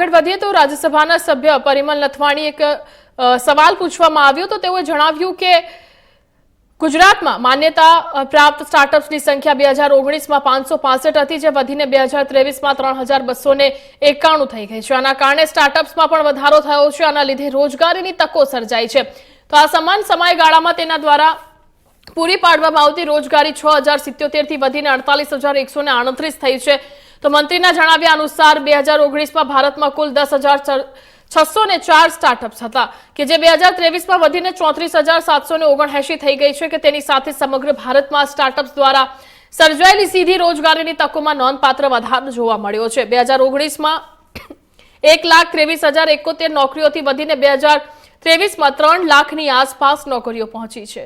આગળ વધીએ તો રાજ્યસભાના સભ્ય પરિમલ નથવાણી એક સવાલ પૂછવામાં આવ્યો. તો તેઓએ જણાવ્યું કે ગુજરાતમાં માન્યતા પ્રાપ્ત સ્ટાર્ટઅપ્સની સંખ્યા બે હજાર ઓગણીસમાં પાંચસો પાસઠ હતી, જે વધીને બે હજાર ત્રેવીસમાં ત્રણ હજાર બસો એકાણું થઈ ગઈ છે. આના કારણે સ્ટાર્ટઅપ્સમાં પણ વધારો થયો છે. આના લીધે રોજગારીની તકો સર્જાઈ છે. તો આ સમાન સમયગાળામાં તેના દ્વારા પૂરી પાડવામાં આવતી રોજગારી છ હજાર સિત્યોતેરથી વધીને અડતાલીસ હજાર એકસો આડત્રીસ થઈ છે. તો મંત્રીના જણાવ્યા અનુસાર બે હજાર ઓગણીસમાં ભારતમાં કુલ દસ હજાર છસો ને ચાર સ્ટાર્ટઅપ્સ હતા, કે જે બે હજાર ત્રેવીસમાં વધીને ચોત્રીસ હજાર સાતસો ને ઓગણએંશી થઈ ગઈ છે, કે તેની સાથે સમગ્ર ભારતમાં સ્ટાર્ટઅપ્સ દ્વારા સર્જાયેલી સીધી રોજગારીની તકોમાં નોંધપાત્ર વધારો જોવા મળ્યો છે. બે હજાર ઓગણીસમાં એક લાખ ત્રેવીસ હજાર એકોતેર નોકરીઓથી વધીને બે હજાર ત્રેવીસમાં ત્રણ લાખની આસપાસ નોકરીઓ પહોંચી છે.